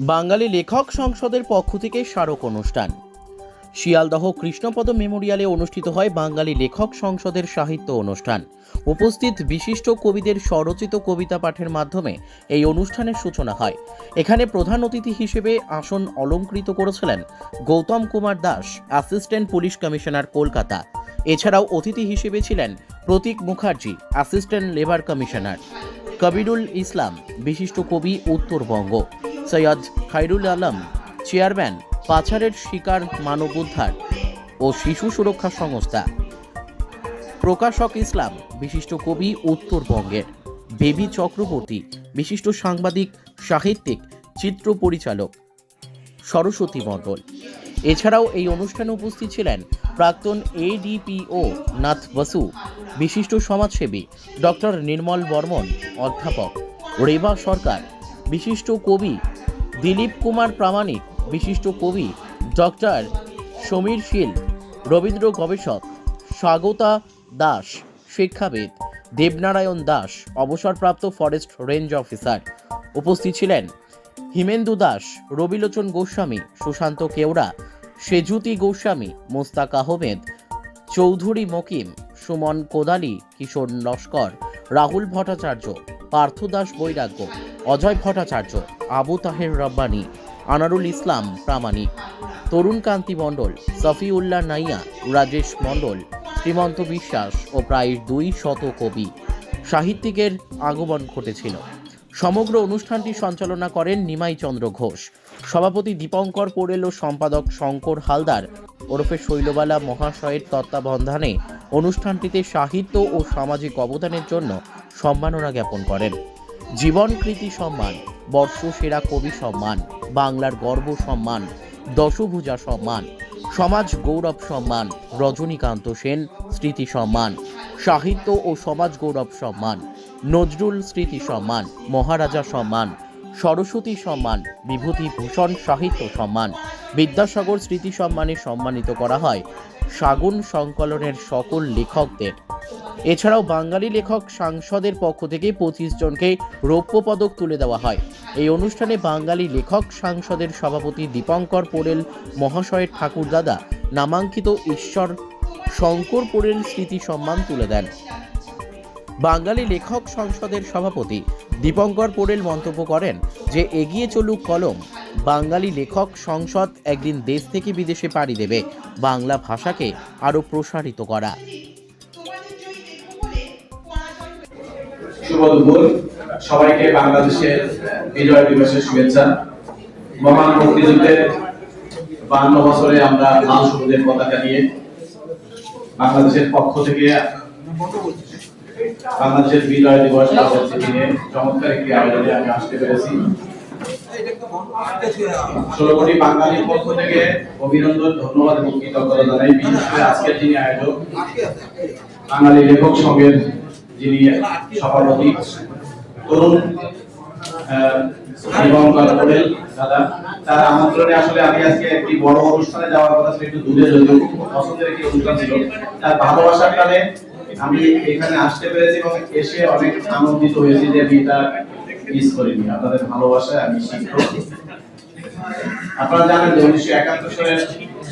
বাঙালি লেখক সংসদের পক্ষ থেকে স্মারক অনুষ্ঠান। শিয়ালদহ কৃষ্ণপদ মেমোরিয়ালে অনুষ্ঠিত হয় বাঙালি লেখক সংসদের সাহিত্য অনুষ্ঠান। উপস্থিত বিশিষ্ট কবিদের স্বরচিত কবিতা পাঠের মাধ্যমে এই অনুষ্ঠানের সূচনা হয়। এখানে প্রধান অতিথি হিসেবে আসন অলঙ্কৃত করেছিলেন Goutam Kumar Das, assistant police commissioner Kolkata. এছাড়াও অতিথি হিসেবে ছিলেন Pratik Mukherjee, assistant labour commissioner. Kabirul Islam, বিশিষ্ট কবি উত্তরবঙ্গ। সৈয়দ খাইরুল আলম, চেয়ারম্যান, পাচারের শিকার মানব উদ্ধার ও শিশু সুরক্ষা সংস্থা। প্রকাশক ইসলাম, বিশিষ্ট কবি উত্তরবঙ্গের। বেবি চক্রবর্তী, বিশিষ্ট সাংবাদিক, সাহিত্যিক, চিত্র পরিচালক, সরস্বতী মণ্ডল। এছাড়াও এই অনুষ্ঠানে উপস্থিত ছিলেন প্রাক্তন এডিপিও নাথ বসু, বিশিষ্ট সমাজসেবী ডক্টর নির্মল বর্মন, অধ্যাপক রেবা সরকার, বিশিষ্ট কবি দিলীপ কুমার প্রামাণিক, বিশিষ্ট কবি, ডক্টর সমীর শীল, রবীন্দ্র গবেষক, স্বাগতা দাস, শিক্ষাবিদ, দেবনারায়ণ দাস, অবসরপ্রাপ্ত ফরেস্ট রেঞ্জ অফিসার। উপস্থিত ছিলেন হিমেন্দু দাস, রবিলোচন গোস্বামী, সুশান্ত কেওড়া, সেজুতি গোস্বামী, মোস্তাক আহমেদ, চৌধুরী মকিম, সুমন কোদালি, কিশোর লস্কর রাহুল ভট্টাচার্য, পার্থ দাস বৈরাগ্য, অজয় ভট্টাচার্য, আবু তাহের রব্বানি, আনারুল ইসলাম প্রামাণিক, তরুণ কান্তি মণ্ডল সফিউল্লাহ নাইয়া, রাজেশ মণ্ডল শ্রীমন্ত বিশ্বাস ও প্রায় দুই শত কবি সাহিত্যিকের আগমন ঘটেছিল। সমগ্র অনুষ্ঠানটি সঞ্চালনা করেন নিমাই চন্দ্র ঘোষ। সভাপতি দীপঙ্কর পোড়েল ও সম্পাদক শঙ্কর হালদার ওরফে শৈলবালা মহাশয়ের তত্ত্বাবধানে অনুষ্ঠানটিতে সাহিত্য ও সামাজিক অবদানের জন্য সম্মাননা জ্ঞাপন করেন। জীবন কৃতি সম্মান বর্ষ সেরা কবি সম্মান, বাংলার গর্ব সম্মান, দশভূজা সম্মান, সমাজ গৌরব সম্মান, রজনীকান্ত সেন স্মৃতি সম্মান, সাহিত্য ও সমাজ গৌরব সম্মান, নজরুল স্মৃতি সম্মান, মহারাজা সম্মান সরস্বতী সম্মান, বিভূতি ভূষণ সাহিত্য সম্মান। বিদ্যাসাগর স্মৃতি সম্মানে সম্মানিত করা হয় সাগুন সংকলনের সকল লেখকদের। এছাড়াও বাঙালি লেখক সাংসদের পক্ষ থেকে পঁচিশ জনকে রৌপ্য পদক তুলে দেওয়া হয়। এই অনুষ্ঠানে বাঙালি লেখক সাংসদের সভাপতি দীপঙ্কর পোড়েল মহাশয়ের ঠাকুরদাদা, নামাঙ্কিত ঈশ্বর শঙ্কর পোড়েল স্মৃতি সম্মান তুলে দেন। বাঙালি লেখক সংসদের সভাপতি দীপঙ্কর পোড়েল মন্তব্য করেন যে, এগিয়ে চলুক কলম। বাঙালি লেখক সংসদ একদিন দেশ থেকে বিদেশে পাড়ি দেবে। বাংলা ভাষাকে আরও প্রসারিত করা। সবাইকে বাংলাদেশের বিজয় দিবসের শুভেচ্ছা। মহান মুক্তিযুদ্ধের বান্ন বছরে আমরা লাল সবুজের পতাকা নিয়ে বাংলাদেশের পক্ষ থেকে বাংলাদেশের বিজয় দিবস নিয়ে চমৎকার একটি আয়োজনে আমি আসতে পেরেছি। ষোলো কোটি বাঙালির পক্ষ থেকে অভিনন্দন, ধন্যবাদ এবং কৃতজ্ঞতা জানাই। বিশেষ করে আজকের যিনি আয়োজক, বাঙালি লেখক যিনি সভাপতি, তরুণ দাদা, তার আমন্ত্রণে আসলে আমি আজকে একটি বড় অনুষ্ঠানে যাওয়ার কথা ছিল, একটু দূরে যদিও পছন্দের একটি অনুষ্ঠান ছিল। তার ভালোবাসার কারণে আমি এখানে আসতে পেরেছি এবং এসে অনেক আনন্দিত হয়েছি যে আমি এটা মিস করিনি। আপনাদের ভালোবাসায় আমি শিক্ষক। আপনারা জানেন যে উনিশশো একাত্তর সালের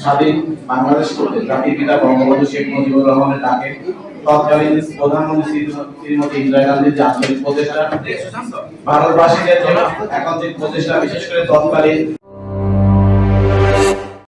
স্বাধীন বাংলাদেশ করতে জাতির পিতা বঙ্গবন্ধু শেখ মুজিবুর রহমানের ডাকে তৎকালীন প্রধানমন্ত্রী শ্রীমতী ইন্দিরা গান্ধীর যে আন্তরিক প্রচেষ্টা, ভারতবাসীদের জন্য প্রচেষ্টা, বিশেষ করে তৎকালীন